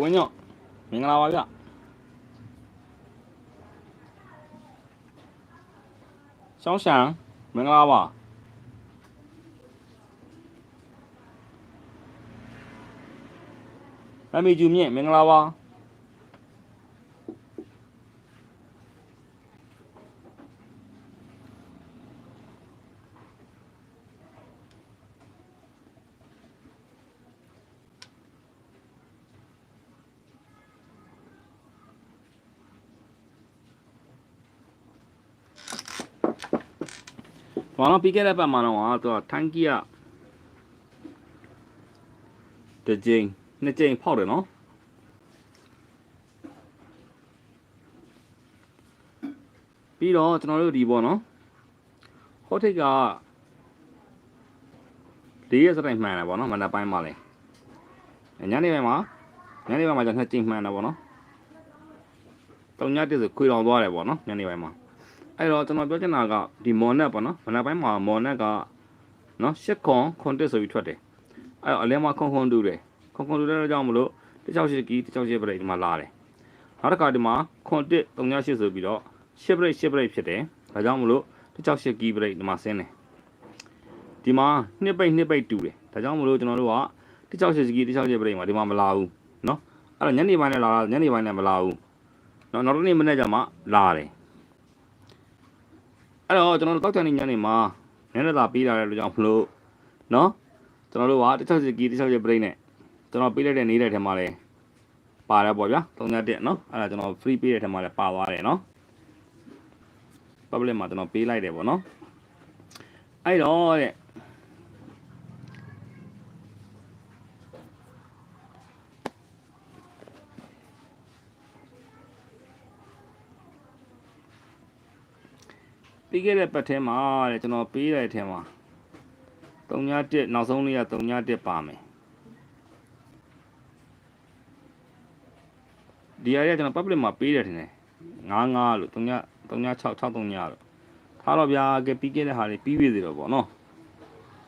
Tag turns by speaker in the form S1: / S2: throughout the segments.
S1: ဝင်းညော့မင်္ဂလာပါဗျရှောင်းရှန်မင်္ဂလာပါအမေကျူမြင့်မင်္ဂလာပါ ဘာလို့ပြီးခဲ့တဲ့ပတ်မှာတော့သူကထိုင်းကီးကတစ်ကြိမ်နှစ်ကြိမ်ဖောက်တယ်နော်ပြီးတော့ကျွန်တော်တို့ဒီပေါ့နော်ဟိုထိတ်ကလေးရက်စတိုင်းမှန်တယ်ပေါ့နော်မနက်ပိုင်းမှာလဲညနေပိုင်းမှာညနေပိုင်းမှာကျနှစ်ကြိမ်မှန်တယ်ပေါ့နော်တုံညတစ်ဆိုခွေတော်သွားတယ်ပေါ့နော်ညနေပိုင်းမှာ အဲ့တော့ကျွန်တော်ပြောချင်တာကဒီမော်နက်ပေါ့နော်မနက်ပိုင်းမှာမော်နက်ကနော်ရှစ်ခွန်ခွန်တစ်ဆိုပြီးထွက်တယ်အဲ့တော့အလဲမှာခွန်ခွန်တူတယ်ခွန်ခွန်တူတဲ့ကြောင့်မလို့168ကီ168ပရိတ်ဒီမှာလာတယ်နောက်တစ်ခါဒီမှာခွန်တစ်368ဆိုပြီးတော့10ပရိတ်10ပရိတ်ဖြစ်တယ်ဒါကြောင့်မလို့168ကီပရိတ်ဒီမှာဆင်းတယ်ဒီမှာနှစ်ပိတ်နှစ်ပိတ်တူတယ်ဒါကြောင့်မလို့ကျွန်တော်တို့က168ကီ168ပရိတ်မှာဒီမှာမလာဘူးနော်အဲ့တော့ညနေပိုင်းနဲ့လာတာညနေပိုင်းနဲ့မလာဘူးနော်နောက်တစ်နေ့မနေ့ကျမှလာတယ် အဲ့တော့ကျွန်တော်တို့တောက်ချန်နေညနေမှာနည်းနည်းသာပေးလာတဲ့လူကြောင့်မလို့နော်ကျွန်တော်တို့က160ကီ160 break နဲ့ကျွန်တော်ပေးလိုက်တဲ့နေတဲ့ထဲမှာလဲပါတယ်ပေါ့ဗျာ3တက်နော်အဲ့ဒါကျွန်တော် free ပေးတဲ့ထဲမှာလဲပါသွားတယ်နော် public မှာကျွန်တော်ပေးလိုက်တယ်ပေါ့နော်အဲ့တော့တဲ့ ပြီးခဲ့တဲ့ပတ်ထဲမှာတဲ့ကျွန်တော်ပေးတဲ့ထဲမှာ3တက်နောက်ဆုံးလေးက3တက်ပါမယ်ဒီအရာကျွန်တော် public မှာပေးတယ်ထင်တယ်95လို့3 36 639လို့ထားတော့ဗျာကဲပြီးခဲ့တဲ့ဟာလေးပြီးပြီသေးတော့ပေါ့နော်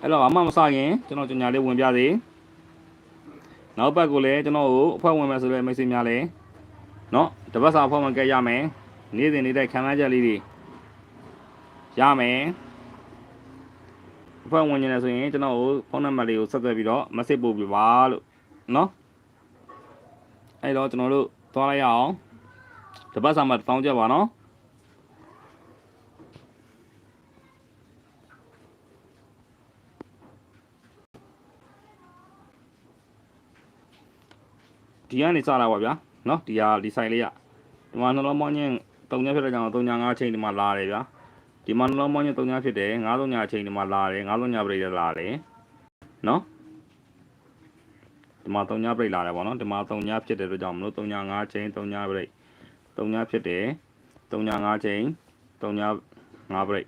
S1: အဲ့တော့အမှမစခင်ကျွန်တော်ကြညာလေးဝင်ပြသေးနောက်ပတ်ကိုလည်းကျွန်တော်ကိုအဖွဲ့ဝင်မယ်ဆိုတဲ့မိတ်ဆွေများလည်းနော်တပတ်စာအဖွဲ့ဝင်ကဲရမယ်နေ့စဉ်နေ့တိုင်းခံစားချက်လေးတွေ ရမယ်အဖွဲ့ဝင်နေတယ်ဆိုရင်ကျွန်တော်ကိုဖုန်းနံပါတ်လေးကိုဆက်သွယ်ပြီးတော့ message ပို့ပြပါလို့နော်အဲ့တော့ကျွန်တော်တို့သွားလိုက်ရအောင်တပတ်စာမှာတောင်းကြပါနော်ဒီကနေစတာပါဗျာနော်ဒီဟာဒီဆိုင်လေးကဒီမှာနှလုံးမောင်းချင်းတုံညာဖြစ်တဲ့ကြောင့်တုံညာ၅ချိန်ဒီမှာလာတယ်ဗျာ ဒီမှာနှလုံးမောင်းချင်းတုံညာဖြစ်တယ်၅တုံညာချိန်ဒီမှာလာတယ်၅တုံညာပြိတ်လာတယ်နော်ဒီမှာတုံညာပြိတ်လာတယ်ပေါ့နော်ဒီမှာတုံညာဖြစ်တဲ့အတွက်ကြောင့်မလို့တုံညာ၅ချိန်တုံညာပြိတ်တုံညာဖြစ်တယ်တုံညာ၅ချိန်တုံညာ၅ပြိတ်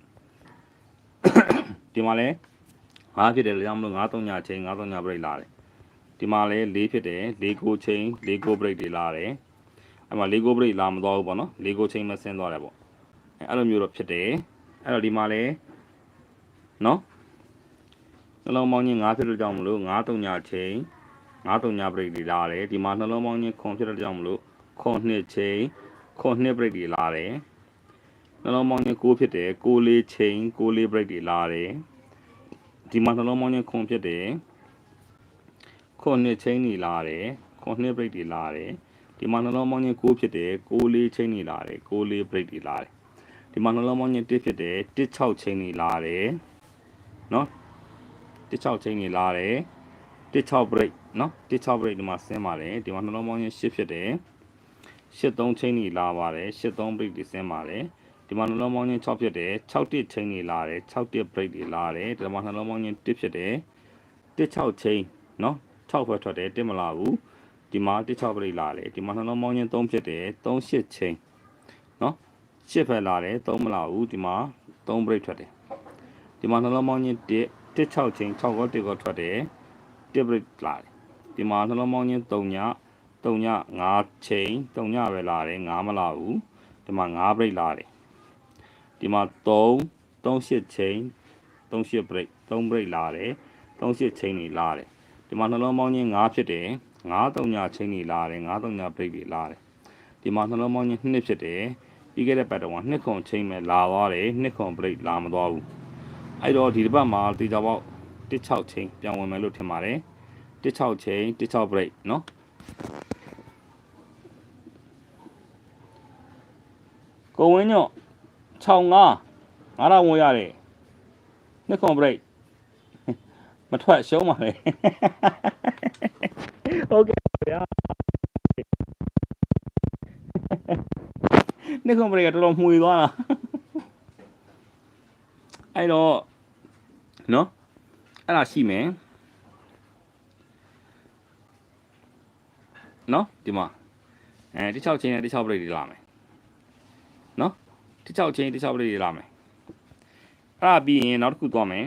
S1: ဒီမှာလဲ၅ဖြစ်တယ်လေကြောင့်မလို့၅တုံညာချိန်၅တုံညာပြိတ်လာတယ်ဒီမှာလည်း၄ဖြစ်တယ်၄ကိုချိန်၄ကို break တွေလာတယ်အဲ့မှာ၄ကို break လာမသွားဘူးပေါ့နော်၄ကိုချိန်မဆင်းသွားတယ်ပေါ့အဲ့လိုမျိုးတော့ဖြစ်တယ် အဲ့တော့ဒီမှာလည်းနော်နှလုံးပေါင်းချင်း၅ဖြစ်တဲ့ကြောင့်မလို့၅တုံညာချိန်၅တုံညာ break တွေလာတယ်ဒီမှာနှလုံးပေါင်းချင်းခွန်ဖြစ်တဲ့ကြောင့်မလို့ခွန်နှစ်ချိန်ခွန်နှစ် break တွေလာတယ်နှလုံးပေါင်းချင်း9ဖြစ်တယ်9လေးချိန်9လေး break တွေလာတယ်ဒီမှာနှလုံးပေါင်းချင်းခွန်ဖြစ်တယ်ခုနှစ်ချင်းနေလာတယ်ခုနှစ် break တွေလာတယ်ဒီမှာနှလုံးပေါင်းချင်း6ဖြစ်တယ်6လေးချင်းနေလာတယ်6လေး break တွေလာတယ် ဒီမှာနှလုံးပေါင်းချင်း1ဖြစ်တယ်1 6ချင်းနေလာတယ်နော်1 6ချင်းနေလာတယ်1 6 break နော်1 6 break ဒီမှာဆင်းပါတယ်ဒီမှာနှလုံးပေါင်းချင်း8ဖြစ်တယ်8 3ချင်းနေလာပါတယ်8 3 break တွေဆင်းပါတယ်ဒီမှာနှလုံးပေါင်းချင်း6ဖြစ်တယ်6 1ချင်းနေလာတယ်6 1 break တွေလာတယ်ဒီမှာနှလုံးပေါင်းချင်း1ဖြစ်တယ်1 6ချင်းနော်6ဖွဲ့ထွက်တယ်တင်မလာဘူးဒီမှာ16ပရိတ်လာတယ်ဒီမှာနှလုံးပေါင်းချင်း3ဖြစ်တယ်3 8ချင်းနော် 8ဖက်လာတယ်3မလာဘူးဒီမှာ3ပရိတ်ထွက်တယ်ဒီမှာနှလုံးပေါင်းချင်း1 16ချင်း6ကော1ကောထွက်တယ်1ပရိတ်လာတယ်ဒီမှာနှလုံးပေါင်းချင်း3ည3ည5ချင်း3ညပဲလာတယ်5မလာဘူးဒီမှာ5ပရိတ်လာတယ်ဒီမှာ3 3 8ချင်း3 8ပရိတ်3ပရိတ်လာတယ်3 8ချင်းနေလာတယ်ဒီမှာနှလုံးပေါင်းချင်း9ဖြစ်တယ်9 3ချင်းနေလာတယ်9 3 break တွေလာတယ်ဒီမှာနှလုံးပေါင်းချင်းနှစ်ဖြစ်တယ် ပြီးခဲ့တဲ့ပတ်တော့နှစ်ခွန်ချင်းပဲလာသွားတယ်နှစ်ခွန် break လာမသွားဘူးအဲ့တော့ဒီတစ်ပတ်မှာတေချာပေါက်16ချင်းပြန်ဝင်မယ်လို့ထင်ပါတယ်16ချင်း16 break เนาะကိုဝင်းညော့65 9000ဝင်ရတယ်နှစ်ခွန် break မထွက်ရှုံးပါလေဟုတ်ကဲ့ဗျာ နှစ်ခွန် break ကတော်တော်မှွေသွားတာအဲ့တော့နော်အဲ့ဒါရှိမယ်နော်ဒီမှာအဲတစ်6ချင်းနဲ့တစ်6 break တွေလာမယ်နော်တစ်6ချင်းတစ်6 break တွေလာမယ်အဲ့ဒါပြီးရင်နောက်တစ်ခုသွားမယ်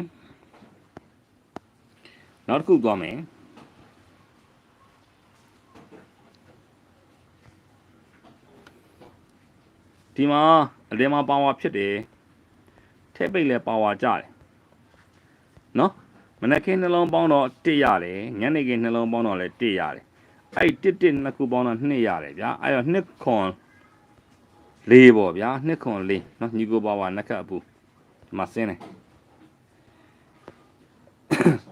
S1: နောက်တစ်ခုသွားမယ် ဒီမှာအရင်မှာပါဝါဖြစ်တယ်ထဲပိတ်လဲပါဝါကြတယ်နော်မနက်ခင်းနှလုံးပေါင်းတော့1ရတယ်ညနေခင်းနှလုံးပေါင်းတော့လည်း1ရတယ်အဲ့1 1နှစ်ခုပေါင်းတော့2ရတယ်ဗျာအဲ့တော့2ခွန်4ပေါ့ဗျာ2ခွန်4နော်ညီကိုပါဝါနှက်ခတ်အပူဒီမှာဆင်းတယ်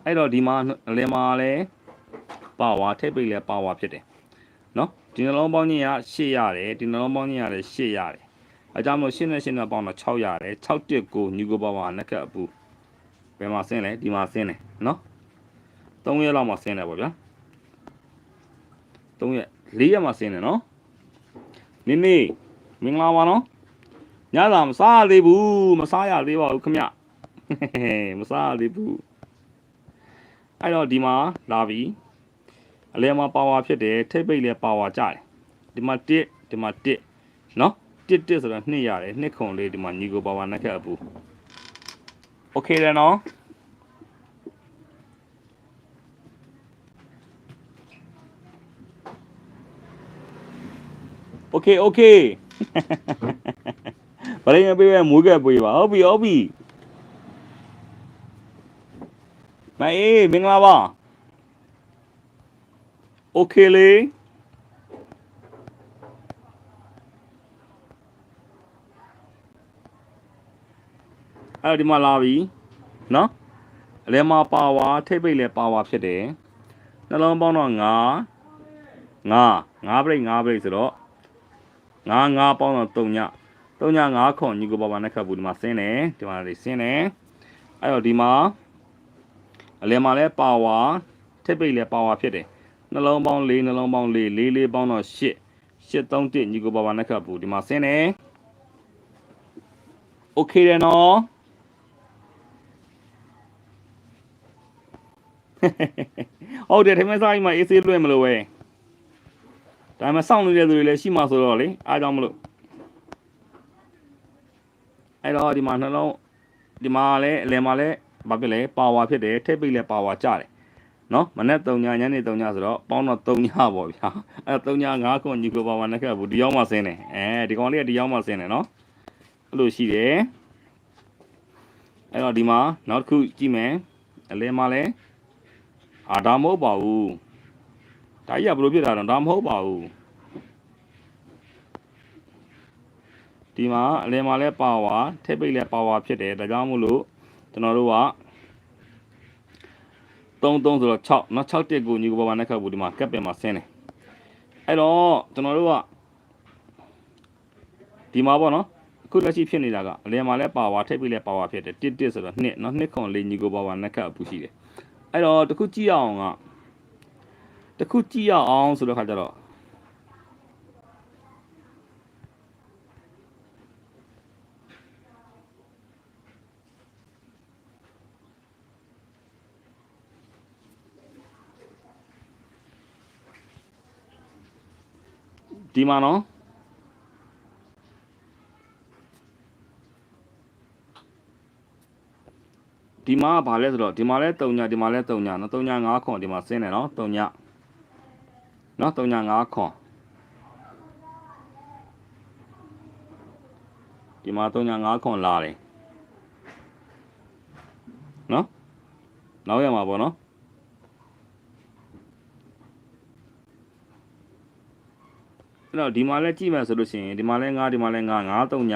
S1: အဲ့တော့ဒီမှာအလယ်မှာလည်းပါဝါထိပ်ပိတ်လည်းပါဝါဖြစ်တယ်နော်ဒီနှလုံးပေါင်းကြီးက8ရတယ်ဒီနှလုံးပေါင်းကြီးကလည်း8ရတယ် အကြောင်းမို့8နဲ့8နဲ့ပေါင်းတော့6ရတယ်6တက်ကိုညီကိုပါဝါနှက်ခတ်အပူဘယ်မှာဆင်းလဲဒီမှာဆင်းတယ်နော်3ရက်လောက်မှာဆင်းတယ်ပေါ့ဗျာ3ရက်4ရက်မှာဆင်းတယ်နော်နိနေမင်္ဂလာပါနော်ညသာမစားရသေးဘူးမစားရသေးပါဘူးခမမစားရသေးဘူး အဲ့တော့ဒီမှာလာပြီအလဲမှာပါဝါဖြစ်တယ်ထိပ်ပိတ်လဲပါဝါကြတယ်ဒီမှာ1ဒီမှာ1เนาะ 1 1ဆိုတော့2ရတယ်2ခုလေးဒီမှာညီကိုပါဝါနှက်ခတ်အပူโอเคတယ်နော်โอเคโอเค ဗလိန်ပေးပဲမွေးကပ်ပေးပါဟုတ်ပြီဟုတ်ပြီ မအေးမင်္ဂလာပါโอเคလေ အဲ့တော့ဒီမှာလာပြီနော်အလဲမှာပါဝါထိပ်ပိတ်လဲပါဝါဖြစ်တယ်နှလုံးပေါင်းတော့9 9 9ပိတ်9ပိတ်ဆိုတော့9 9ပေါင်းတော့3ည3ည9ခွန်ညီကိုပါပါနဲ့ခတ်ဘူးဒီမှာဆင်းတယ်ဒီမှာလေးဆင်းတယ်အဲ့တော့ဒီမှာ အလယ်မှာလဲပါဝါထိပ်ပိတ်လဲပါဝါဖြစ်တယ်နှလုံးပေါင်း၄နှလုံးပေါင်း၄၄၄ပေါင်းတော့၈၈၃၁ညီကိုပါပါနှက်ခတ်ဘူးဒီမှာဆင်းတယ်โอเคတယ်နော် ဟုတ်တယ်ထမင်းစားကြီးမှာအေးဆေးလွှဲမလို့ပဲဒါမှစောင့်နေတဲ့သူတွေလည်းရှိမှဆိုတော့လေအားကြောင့်မလို့အဲ့တော့ဒီမှာနှလုံးဒီမှာလည်းအလယ်မှာလည်းဘာဖြစ်လဲပါဝါဖြစ်တယ်ထိပ်ပိတ်လည်းပါဝါကျတယ်နော်မနေ့3ညညနေ3ညဆိုတော့ပေါင်းတော့3ညပေါ့ဗျာအဲ3ည9ခွန်ညီကိုပါဝါနဲ့ခက်ဘူးဒီရောက်မှဆင်းတယ်အဲဒီကောင်လေးကဒီရောက်မှဆင်းတယ်နော်အဲ့လိုရှိတယ်အဲ့တော့ဒီမှာနောက်တစ်ခုကြည့်မယ်အလဲမှာလဲ အာဒါမဟုတ်ပါဘူးဒါကြီးကဘယ်လိုဖြစ်တာတော့ဒါမဟုတ်ပါဘူးဒီမှာအလဲမှာလဲပါဝါထိပ်ပိတ်လဲပါဝါဖြစ်တယ်ဒါကြောင့်မို့လို့ကျွန်တော်တို့က3 3ဆိုတော့6နော်6တက်ကိုညီကိုပါပါနဲ့ခတ်ဘူးဒီမှာကပ်ပင်မှာဆင်းတယ်အဲ့တော့ကျွန်တော်တို့ကဒီမှာပေါ့နော်အခုလက်ရှိဖြစ်နေတာကအလယ်မှာလဲပါဝါထိပ်ပြီးလဲပါဝါဖြစ်တယ်1 1ဆိုတော့2နော်2ခွန်လေးညီကိုပါပါနဲ့ခတ်အပူရှိတယ် အဲ့တော့တခုကြည့်ရအောင်ကတခုကြည့်ရအောင်ဆိုတော့ခါကြတော့ဒီမှာနော် ဒီမှာကဘာလဲဆိုတော့ဒီမှာလဲ3ညဒီမှာလဲ3ညနော်3ည5ခွန်ဒီမှာဆင်းတယ်နော်3ညနော်3ည5ခွန်ဒီမှာ3ည5ခွန်လာတယ်နော်နောက်ရမှာပေါ့နော်အဲ့တော့ဒီမှာလဲကြည့်မယ်ဆိုလို့ရှိရင်ဒီမှာလဲ9ဒီမှာလဲ9 9 3ည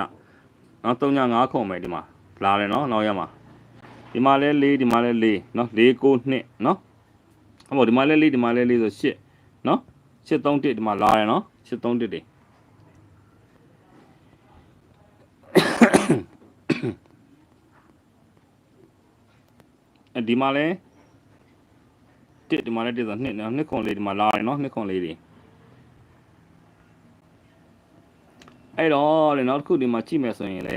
S1: နော်3ည9ခုမယ်ဒီမှာလာတယ်နော်နောက်ရမှာ ဒီမှာလဲ4ဒီမှာလဲ4နော်4 9 2နော်ဟုတ်ပါဒီမှာလဲ4ဒီမှာလဲ4ဆို8နော်8 3 1ဒီမှာလာတယ်နော်8 3 1တွေအဲဒီမှာလဲတစ်ဒီမှာလဲတစ်ဆိုနှစ်နော်နှစ်ခွန်လေးဒီမှာလာတယ်နော်နှစ်ခွန်လေးတွေအဲ့တော့လေနောက်တစ်ခုဒီမှာကြည့်မယ်ဆိုရင်လေ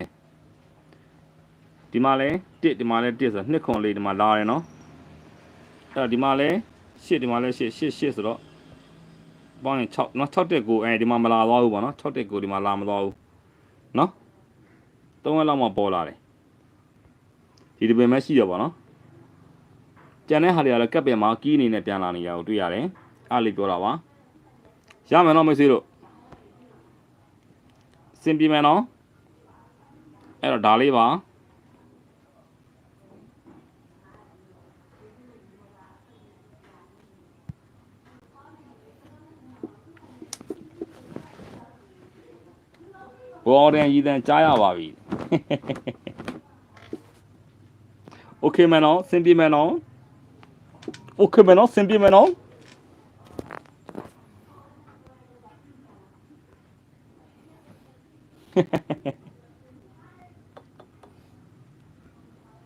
S1: ဒီမှာလဲ တစ်ဒီမှာလဲတစ်ဆိုနှစ်ခွန်လေးဒီမှာလာတယ်နော်အဲ့တော့ဒီမှာလဲရှစ်ဒီမှာလဲရှစ်ရှစ်ရှစ်ဆိုတော့ပေါင်းရင်6နော်6တက်ကိုအဲဒီမှာမလာသွားဘူးပေါ့နော်6တက်ကိုဒီမှာလာမသွားဘူးနော်3ရက်လောက်မှပေါ်လာတယ်ဒီဒီပင်မဲ့ရှိရပါတော့ကြံတဲ့ဟာတွေကတော့ကပ်ပင်မှာကီးအနေနဲ့ပြန်လာနေရကိုတွေ့ရတယ်အားလေးပြောတာပါရမယ်နော်မိတ်ဆွေတို့စင်ပြေမယ်နော်အဲ့တော့ဒါလေးပါ ဘော်ဒန်ရည်တန်ကြားရပါပြီ โอเคမယ်နော်စင်ပြေမယ်နော် โอเคမယ်နော်စင်ပြေမယ်နော်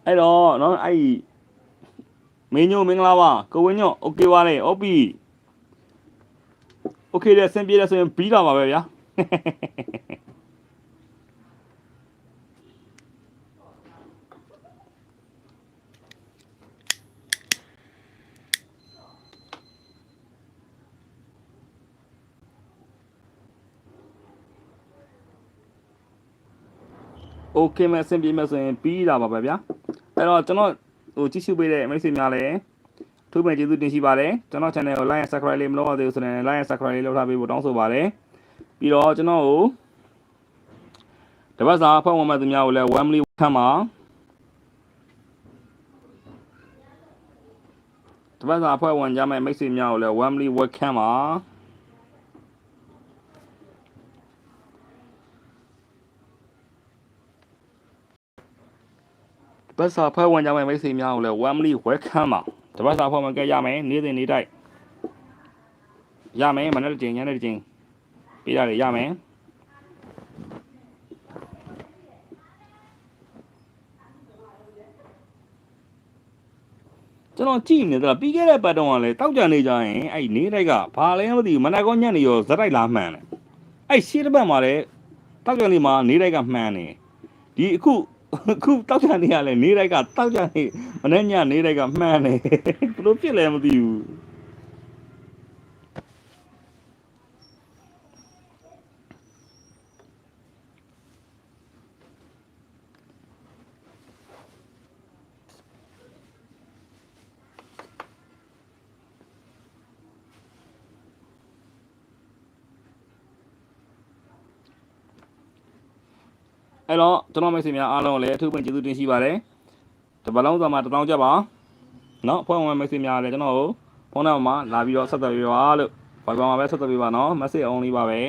S1: အဲ့တော့နော်အဲ့ဒီမင်းညိုမင်္ဂလာပါကိုဝင်းညိုโอเคပါလေဟုတ်ပြီโอเคတယ်စင်ပြေတယ်ဆိုရင်ပြီးတာပါပဲဗျာ okay မဲ့အဆင်ပြေမဲ့ဆိုရင်ပြီးတာပါပဲဗျာအဲ့တော့ကျွန်တော်ဟိုကြည့်ရှုပေးတဲ့မိတ်ဆွေများလည်းထူးပဲကျေးဇူးတင်ရှိပါတယ်ကျွန်တော် channel ကို like and subscribe လေးမလုပ်ရသေးဘူးဆိုရင် like and subscribe လေးလုပ်ထားပေးဖို့တောင်းဆိုပါတယ်ပြီးတော့ကျွန်တော်ကိုတပတ်စာအဖွဲ့ဝင်မဲ့သူများကိုလည်း warmly welcome ပါတပတ်စာအဖွဲ့ဝင်ကြမဲ့မိတ်ဆွေများကိုလည်း warmly welcome ပါ တပတ်စာဖွဲ့ဝင်ကြမယ့်မိတ်ဆွေများကိုလည်း warmly welcome ပါတပတ်စာဖွဲ့ဝင်ကြရမယ်နေ့စဉ်နေ့တိုက်ရမယ်မနေ့တစ်ချိန်ညနေတစ်ချိန်ပေးရတယ်ရမယ်ကျွန်တော်ကြည့်နေတယ်ပြီးခဲ့တဲ့ပတ်တုန်းကလည်းတောက်ကြနေကြရင်အဲ့နေတိုက်ကဘာလဲမသိဘူးမနက်ကောညနေရောဇက်တိုက်လာမှန်တယ်အဲ့ရှေ့တစ်ပတ်မှာလည်းတောက်ကြနေမှာနေတိုက်ကမှန်နေဒီအခု အခုတောက်ကြနေရလဲနေတိုက်ကတောက်ကြနေမနေ့ညနေတိုက်ကမှန်နေဘလို့ဖြစ်လဲမသိဘူး အဲ့တော့ကျွန်တော်မိတ်ဆွေများအားလုံးကိုလည်းအထူးပင်ကျေးဇူးတင်ရှိပါတယ်တပတ်လုံးသွားမှာတစ်တောင်းကြပါနော်ဖွဲ့ဝင်မိတ်ဆွေများလည်းကျွန်တော်ကိုဖုန်းနံပါတ်မှာလာပြီးတော့ဆက်သွယ်ပေးပါလို့ဘာပါမှာပဲဆက်သွယ်ပေးပါနော် message only ပါပဲ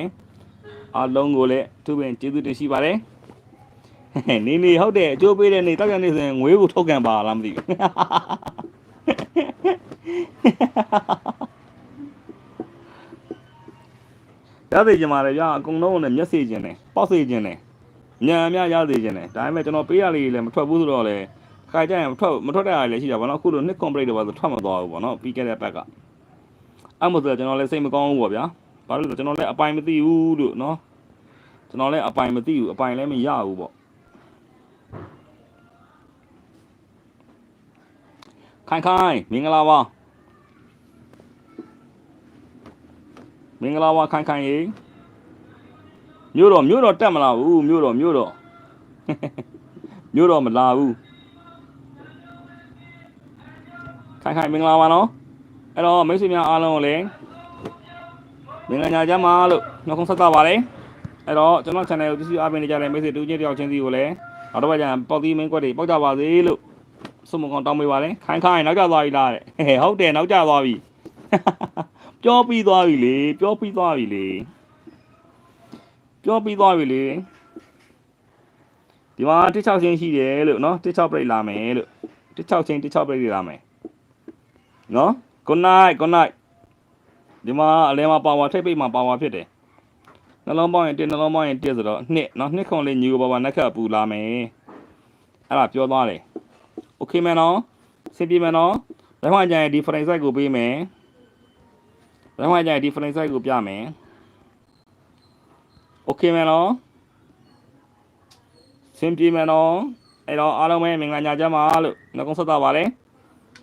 S1: အားလုံးကိုလည်းအထူးပင်ကျေးဇူးတင်ရှိပါတယ်နေနေဟုတ်တယ်အကျိုးပေးတဲ့နေတောက်ရနေဆိုရင်ငွေကိုထုတ်ကန်ပါလားမသိဘူးရသေးကြမှာလေဗျာအကုန်လုံးနဲ့မျက်စိကျင်တယ်ပေါက်စိကျင်တယ် ညံအများရသေးကျင်တယ်ဒါပေမဲ့ကျွန်တော်ပေးရလေးလည်းမထွက်ဘူးဆိုတော့လေခါကြရင်မထွက်မထွက်တဲ့အားလည်းရှိတာဗောနော်အခုလိုနှစ် complete တော့ပါဆိုထွက်မသွားဘူးဗောနော်ပြီးခဲ့တဲ့ဘက်ကအဲ့မို့ဆိုကျွန်တော်လည်းစိတ်မကောင်းဘူးဗောဗျာဘာလို့လဲဆိုကျွန်တော်လည်းအပိုင်မသိဘူးလို့နော်ကျွန်တော်လည်းအပိုင်မသိဘူးအပိုင်လည်းမရဘူးဗောခိုင်ခိုင်မင်္ဂလာပါမင်္ဂလာပါခိုင်ခိုင်ရေ မြို့တော်မြို့တော်တက်မလာဘူးမြို့တော်မြို့တော်မြို့တော်မလာဘူးခိုင်ခိုင်မင်္ဂလာပါနော်အဲ့တော့မိတ်ဆွေများအားလုံးကိုလည်းမင်္ဂလာညချမ်းပါလို့နှုတ်ခွန်းဆက်သပါလေအဲ့တော့ကျွန်တော် channel ကိုကြည့်အားပေးနေကြတဲ့မိတ်ဆွေတူချင်းတယောက်ချင်းစီကိုလည်းနောက်တစ်ပတ်ကျရင်ပေါက်သီးမင်းကွက်တွေပေါက်ကြပါစေလို့ဆုမကောင်းတောင်းပေးပါလေခိုင်ခိုင်နောက်ကျသွားပြီလားတဲ့ဟဲ့ဟုတ်တယ်နောက်ကျသွားပြီပြောပြီးသွားပြီလေပြောပြီးသွားပြီလေ ပြောပြီးသွားပြီလေဒီမှာ16ချင်းရှိတယ်လို့နော်16 break လာမယ်လို့16ချင်း16 break လာမယ်နော် good night good night ဒီမှာအလဲမှာပါဝါထိပ်ပိတ်မှာပါဝါဖြစ်တယ်နှလုံးပေါင်းရင်1နှလုံးပေါင်းရင်1ဆိုတော့နှစ်နော်နှစ်ခွန်လေးညူပါပါနှက်ခတ်ပူလာမယ်အဲ့ဒါပြောသွားတယ် okay မယ်နော်စင်ပြေမယ်နော်ဘယ်မှကြရင်ဒီ frame size ကိုပေးမယ်ဘယ်မှကြရင်ဒီ frame size ကိုပြမယ် okay မယ်နော်စင်ပြေမယ်နော်အဲ့တော့အားလုံးပဲမင်္ဂလာညချမ်းပါလို့နှကုံးဆက်တာပါလေ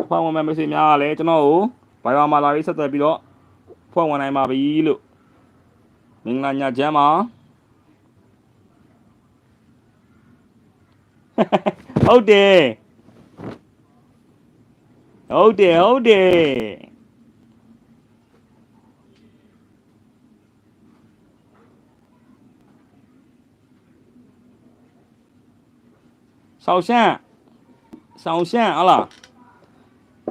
S1: ဖွင့်ဝင်မဲ့ message များကလည်းကျွန်တော်ကိုဘိုင်ဘာမှာလာပြီးဆက်သွယ်ပြီးတော့ဖွင့်ဝင်နိုင်ပါပြီလို့မင်္ဂလာညချမ်းပါဟုတ်တယ်ဟုတ်တယ်ဟုတ်တယ် ဆောက်ရှန့်ဆောက်ရှန့်ဟလား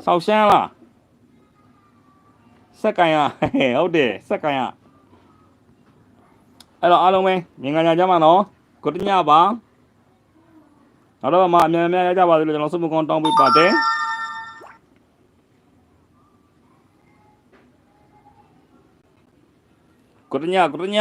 S1: ဆောက်ရှန့်လားစက်ကန်ရဟုတ်တယ်စက်ကန်ရအဲ့တော့အားလုံးပဲမြင်ကြကြမှာနော်ကိုတညပါနောက်တော့မှအများအများရကြပါသေးလို့ကျွန်တော်စုမကောင်းတောင်းပေးပါတယ်ကိုတညကိုတည